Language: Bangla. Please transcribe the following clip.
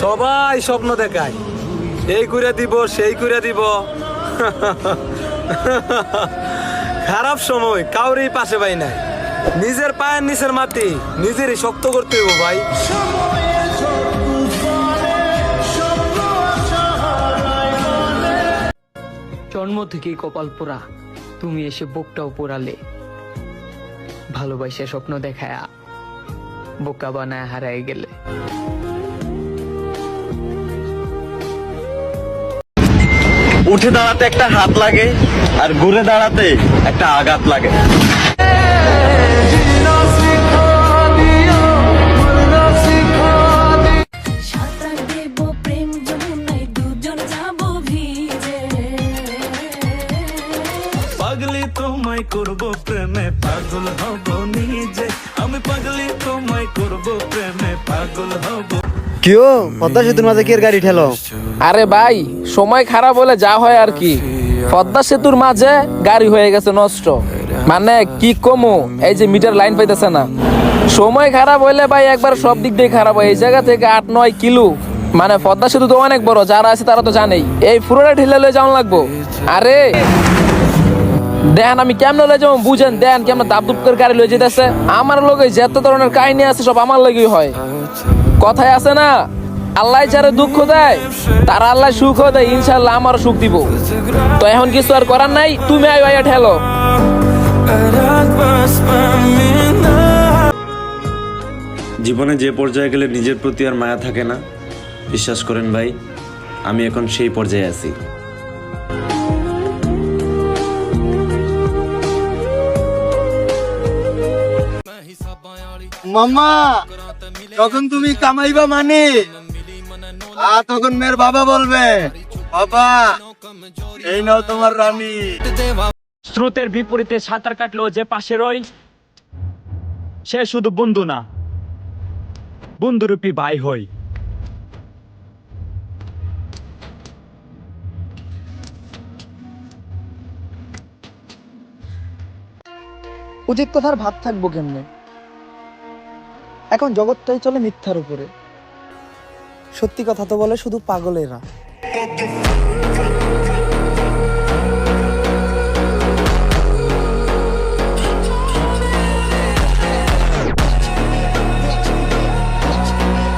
সবাই স্বপ্ন দেখায়। এই করে দিব, সেই করে দিব। খারাপ সময়, কাউরেই পাশে পাই নাই। নিজের পায়ের নিচের মাটি নিজেরই শক্ত করতে হইব ভাই। জন্ম থেকেই কপাল পোড়া, তুমি এসে বুকটাও পোড়ালে। ভালোবাসা স্বপ্ন দেখায়া, বোকা বানায় হারায় গেলে। উঠে দাঁড়াতে একটা হাত লাগে আর ঘুরে দাঁড়াতে একটা আঘাত লাগে। পাগলি তোমায় করব প্রেমে পাগল হব নিজে। কিও? পদ্মা সেতুর মাঝে কে গাড়ি ঠেলো? আরে ভাই, সময় খারাপ হলে যা হয় আর কি। পদ্মা সেতুর মাঝে গাড়ি হয়ে গেছে, নষ্ট। মানে কি কমু? এই যে মিটার লাইন পাইতেছে না। সময় খারাপ হইলে ভাই একবার সব দিক দিয়ে খারাপ হয়। এই জায়গা থেকে আট, নয় কিলো। মানে পদ্মা সেতু তো অনেক বড়, যারা আছে তারা তো জানেই। এই পুরোটা ঢিলে লয়ে যাওয়া লাগবো। আরে! দেন আমি কেমন লয়ে যাব, বুঝেন দেন কেমন দাপ দুপ করে গাড়ি লয়ে যেতেছে। আমার লগে যত ধরনের কাহিনী আছে, সব আমার লগেই হয়। কথায় আছে না, আল্লাহ যারা দুঃখ দেয়, তারা আল্লাহ সুখ দেয় ইনশাল্লাহ আমারও সুখ দিব। তো এখন কিছু আর করার নাই, তুমি আই আইয়া ঠেলো। জীবনে যে পর্যায়ে গেলে নিজের প্রতি আর মায়া থাকে না, বিশ্বাস করেন ভাই, আমি এখন সেই পর্যায়ে আছি। মাম্মা তখন তুমি কামাইবা মানে? আর তখন মেয়ের বাবা বলবে বাবা এই নাও তোমার রানী। স্রোতের বিপরীতে সাঁতার কাটলো যে পাশে রই সে শুধু বন্ধু না বন্ধুরূপী ভাই হই। উচিত কথার ভাব থাকব কেমনে? এখন জগৎটাই চলে মিথ্যার উপরে। সত্যি কথা তো বলে শুধু পাগলেরা।